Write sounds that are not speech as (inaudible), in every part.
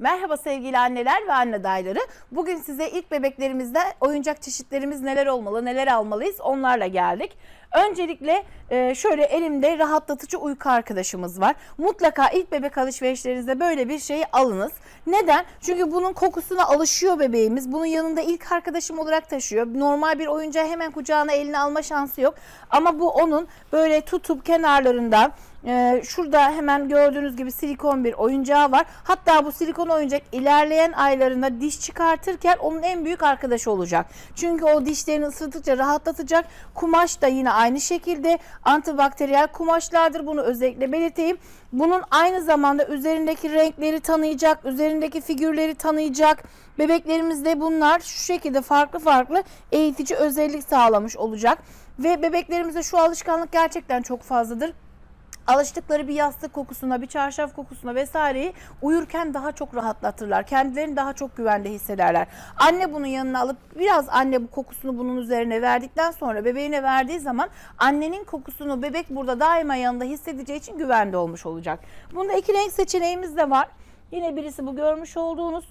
Merhaba sevgili anneler ve anne adayları. Bugün size ilk bebeklerimizde oyuncak çeşitlerimiz neler olmalı, neler almalıyız onlarla geldik. Öncelikle e, şöyle elimde rahatlatıcı uyku arkadaşımız var. Mutlaka ilk bebek alışverişlerinizde böyle bir şeyi alınız. Neden? Çünkü bunun kokusuna alışıyor bebeğimiz. Bunun yanında ilk arkadaşım olarak taşıyor. Normal bir oyuncağı hemen kucağına eline alma şansı yok. Ama bu onun böyle tutup kenarlarından ee, şurada hemen gördüğünüz gibi silikon bir oyuncağı var. Hatta bu silikon oyuncak ilerleyen aylarında diş çıkartırken onun en büyük arkadaşı olacak. Çünkü o dişlerini ısıttıkça rahatlatacak. Kumaş da yine aynı şekilde antibakteriyel kumaşlardır. Bunu özellikle belirteyim. Bunun aynı zamanda üzerindeki renkleri tanıyacak, üzerindeki figürleri tanıyacak. Bebeklerimizde bunlar şu şekilde farklı farklı eğitici özellik sağlamış olacak. Ve bebeklerimizde şu alışkanlık gerçekten çok fazladır alıştıkları bir yastık kokusuna, bir çarşaf kokusuna vesaireyi uyurken daha çok rahatlatırlar. Kendilerini daha çok güvende hissederler. Anne bunun yanına alıp biraz anne bu kokusunu bunun üzerine verdikten sonra bebeğine verdiği zaman annenin kokusunu bebek burada daima yanında hissedeceği için güvende olmuş olacak. Bunda iki renk seçeneğimiz de var. Yine birisi bu görmüş olduğunuz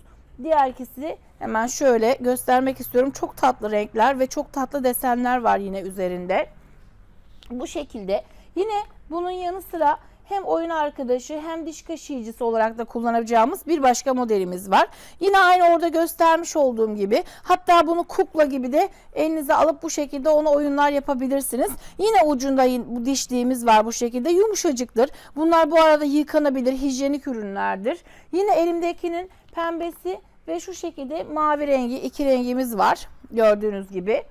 Diğer ikisi hemen şöyle göstermek istiyorum. Çok tatlı renkler ve çok tatlı desenler var yine üzerinde. Bu şekilde yine bunun yanı sıra hem oyun arkadaşı hem diş kaşıyıcısı olarak da kullanabileceğimiz bir başka modelimiz var. Yine aynı orada göstermiş olduğum gibi hatta bunu kukla gibi de elinize alıp bu şekilde ona oyunlar yapabilirsiniz. Yine ucunda bu dişliğimiz var bu şekilde yumuşacıktır. Bunlar bu arada yıkanabilir hijyenik ürünlerdir. Yine elimdekinin pembesi ve şu şekilde mavi rengi iki rengimiz var gördüğünüz gibi.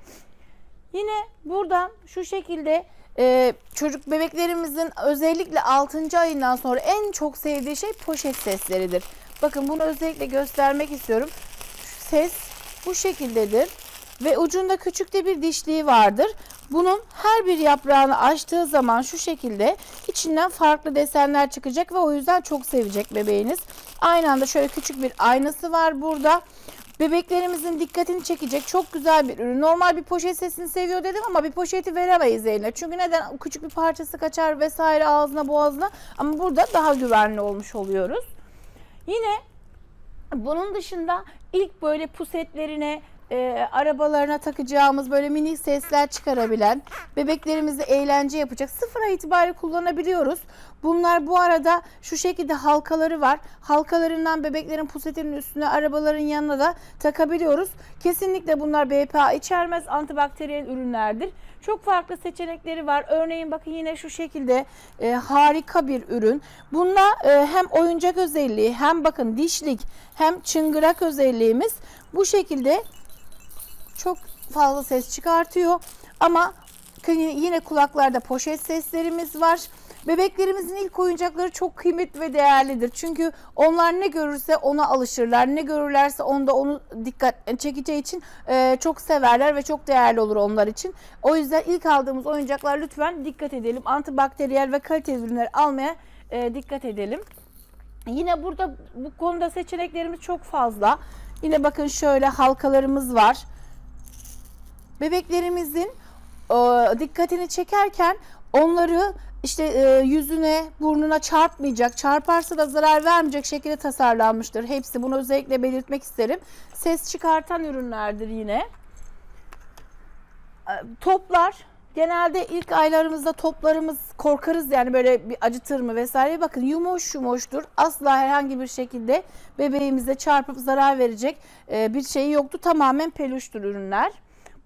Yine buradan şu şekilde e, çocuk bebeklerimizin özellikle 6. ayından sonra en çok sevdiği şey poşet sesleridir. Bakın bunu özellikle göstermek istiyorum. Şu ses bu şekildedir ve ucunda küçük de bir dişliği vardır. Bunun her bir yaprağını açtığı zaman şu şekilde içinden farklı desenler çıkacak ve o yüzden çok sevecek bebeğiniz. Aynı anda şöyle küçük bir aynası var burada. Bebeklerimizin dikkatini çekecek çok güzel bir ürün. Normal bir poşet sesini seviyor dedim ama bir poşeti veremeyiz eline. Çünkü neden? Küçük bir parçası kaçar vesaire ağzına boğazına. Ama burada daha güvenli olmuş oluyoruz. Yine bunun dışında ilk böyle pusetlerine e, arabalarına takacağımız böyle minik sesler çıkarabilen bebeklerimizi eğlence yapacak sıfıra itibariyle kullanabiliyoruz. Bunlar bu arada şu şekilde halkaları var. Halkalarından bebeklerin pusetinin üstüne arabaların yanına da takabiliyoruz. Kesinlikle bunlar BPA içermez antibakteriyel ürünlerdir. Çok farklı seçenekleri var. Örneğin bakın yine şu şekilde e, harika bir ürün. Bunda e, hem oyuncak özelliği hem bakın dişlik hem çıngırak özelliğimiz bu şekilde çok fazla ses çıkartıyor. Ama yine kulaklarda poşet seslerimiz var. Bebeklerimizin ilk oyuncakları çok kıymetli ve değerlidir. Çünkü onlar ne görürse ona alışırlar. Ne görürlerse onda onu dikkat çekeceği için e, çok severler ve çok değerli olur onlar için. O yüzden ilk aldığımız oyuncaklar lütfen dikkat edelim. Antibakteriyel ve kaliteli ürünler almaya e, dikkat edelim. Yine burada bu konuda seçeneklerimiz çok fazla. Yine bakın şöyle halkalarımız var. Bebeklerimizin e, dikkatini çekerken onları işte e, yüzüne, burnuna çarpmayacak, çarparsa da zarar vermeyecek şekilde tasarlanmıştır. Hepsi bunu özellikle belirtmek isterim. Ses çıkartan ürünlerdir yine. E, toplar Genelde ilk aylarımızda toplarımız korkarız yani böyle bir acıtır mı vesaire. Bakın yumuş yumuştur. Asla herhangi bir şekilde bebeğimize çarpıp zarar verecek e, bir şey yoktu. Tamamen peluştur ürünler.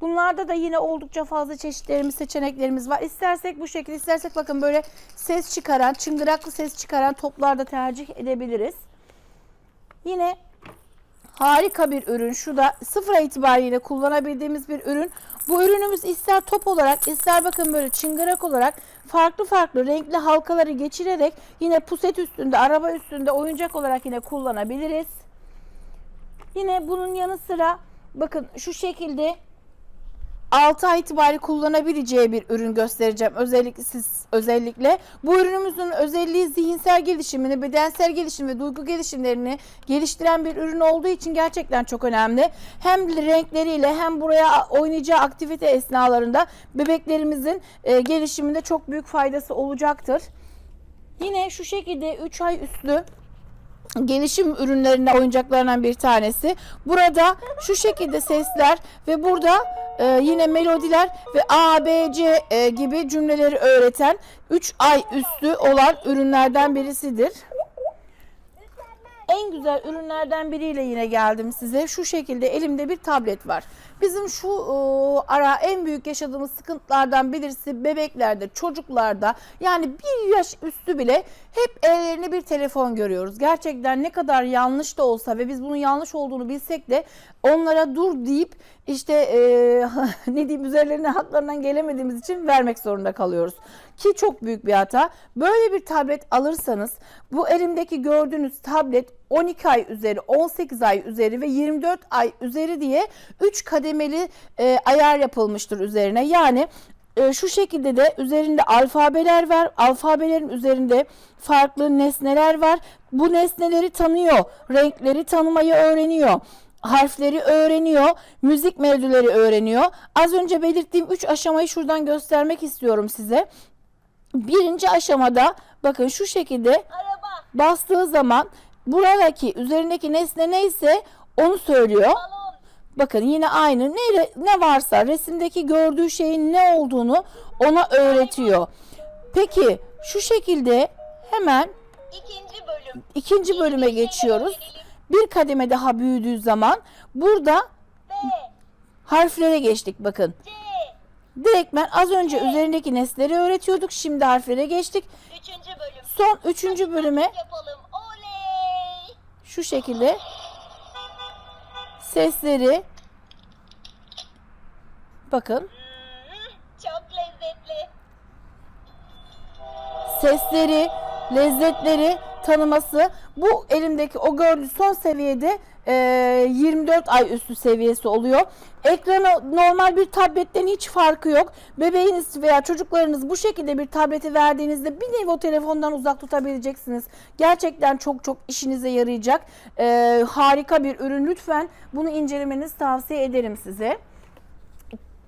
Bunlarda da yine oldukça fazla çeşitlerimiz, seçeneklerimiz var. İstersek bu şekilde, istersek bakın böyle ses çıkaran, çıngıraklı ses çıkaran toplarda tercih edebiliriz. Yine harika bir ürün. Şu da sıfıra itibariyle kullanabildiğimiz bir ürün. Bu ürünümüz ister top olarak ister bakın böyle çıngırak olarak farklı farklı renkli halkaları geçirerek yine puset üstünde, araba üstünde oyuncak olarak yine kullanabiliriz. Yine bunun yanı sıra bakın şu şekilde 6 ay itibariyle kullanabileceği bir ürün göstereceğim özellikle siz özellikle. Bu ürünümüzün özelliği zihinsel gelişimini, bedensel gelişim ve duygu gelişimlerini geliştiren bir ürün olduğu için gerçekten çok önemli. Hem renkleriyle hem buraya oynayacağı aktivite esnalarında bebeklerimizin e, gelişiminde çok büyük faydası olacaktır. Yine şu şekilde 3 ay üstü gelişim ürünlerinden oyuncaklarından bir tanesi. Burada şu şekilde sesler ve burada e, yine melodiler ve A, B, C e, gibi cümleleri öğreten 3 ay üstü olan ürünlerden birisidir. En güzel ürünlerden biriyle yine geldim size. Şu şekilde elimde bir tablet var. Bizim şu e, ara en büyük yaşadığımız sıkıntılardan birisi bebeklerde, çocuklarda yani bir yaş üstü bile hep ellerine bir telefon görüyoruz. Gerçekten ne kadar yanlış da olsa ve biz bunun yanlış olduğunu bilsek de onlara dur deyip işte e, (laughs) ne diyeyim üzerlerine haklarından gelemediğimiz için vermek zorunda kalıyoruz. Ki çok büyük bir hata. Böyle bir tablet alırsanız bu elimdeki gördüğünüz tablet 12 ay üzeri, 18 ay üzeri ve 24 ay üzeri diye 3 kademeli e, ayar yapılmıştır üzerine. Yani e, şu şekilde de üzerinde alfabeler var. Alfabelerin üzerinde farklı nesneler var. Bu nesneleri tanıyor. Renkleri tanımayı öğreniyor. Harfleri öğreniyor. Müzik melodileri öğreniyor. Az önce belirttiğim 3 aşamayı şuradan göstermek istiyorum size. Birinci aşamada bakın şu şekilde Araba, bastığı zaman buradaki üzerindeki nesne neyse onu söylüyor. Bakın yine aynı ne, ne varsa resimdeki gördüğü şeyin ne olduğunu ona öğretiyor. Peki şu şekilde hemen ikinci bölüm. ikinci bölüme geçiyoruz. Bir kademe daha büyüdüğü zaman burada B, harflere geçtik bakın. C, Direktmen az önce üzerindeki nesneleri öğretiyorduk. Şimdi harflere geçtik. üçüncü bölüm. Son üçüncü bölüme Yapalım. Şu şekilde sesleri bakın çok lezzetli. sesleri, lezzetleri tanıması bu elimdeki o gördüğü son seviyede 24 ay üstü seviyesi oluyor. Ekranı normal bir tabletten hiç farkı yok. Bebeğiniz veya çocuklarınız bu şekilde bir tableti verdiğinizde bir nevi o telefondan uzak tutabileceksiniz. Gerçekten çok çok işinize yarayacak. E, harika bir ürün. Lütfen bunu incelemenizi tavsiye ederim size.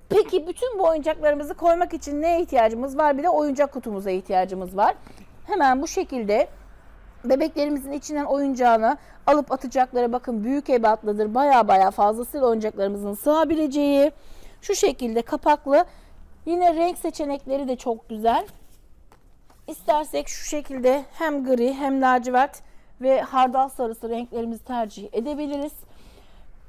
Peki bütün bu oyuncaklarımızı koymak için neye ihtiyacımız var? Bir de oyuncak kutumuza ihtiyacımız var. Hemen bu şekilde bebeklerimizin içinden oyuncağını alıp atacakları bakın büyük ebatlıdır. Baya baya fazlasıyla oyuncaklarımızın sığabileceği. Şu şekilde kapaklı. Yine renk seçenekleri de çok güzel. İstersek şu şekilde hem gri hem lacivert ve hardal sarısı renklerimizi tercih edebiliriz.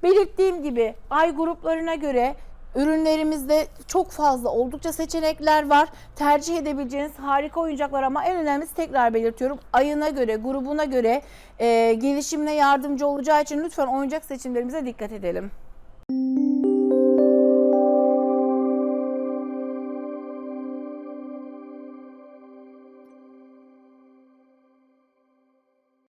Belirttiğim gibi ay gruplarına göre ürünlerimizde çok fazla oldukça seçenekler var. Tercih edebileceğiniz harika oyuncaklar ama en önemlisi tekrar belirtiyorum. Ayına göre, grubuna göre e, gelişimine yardımcı olacağı için lütfen oyuncak seçimlerimize dikkat edelim.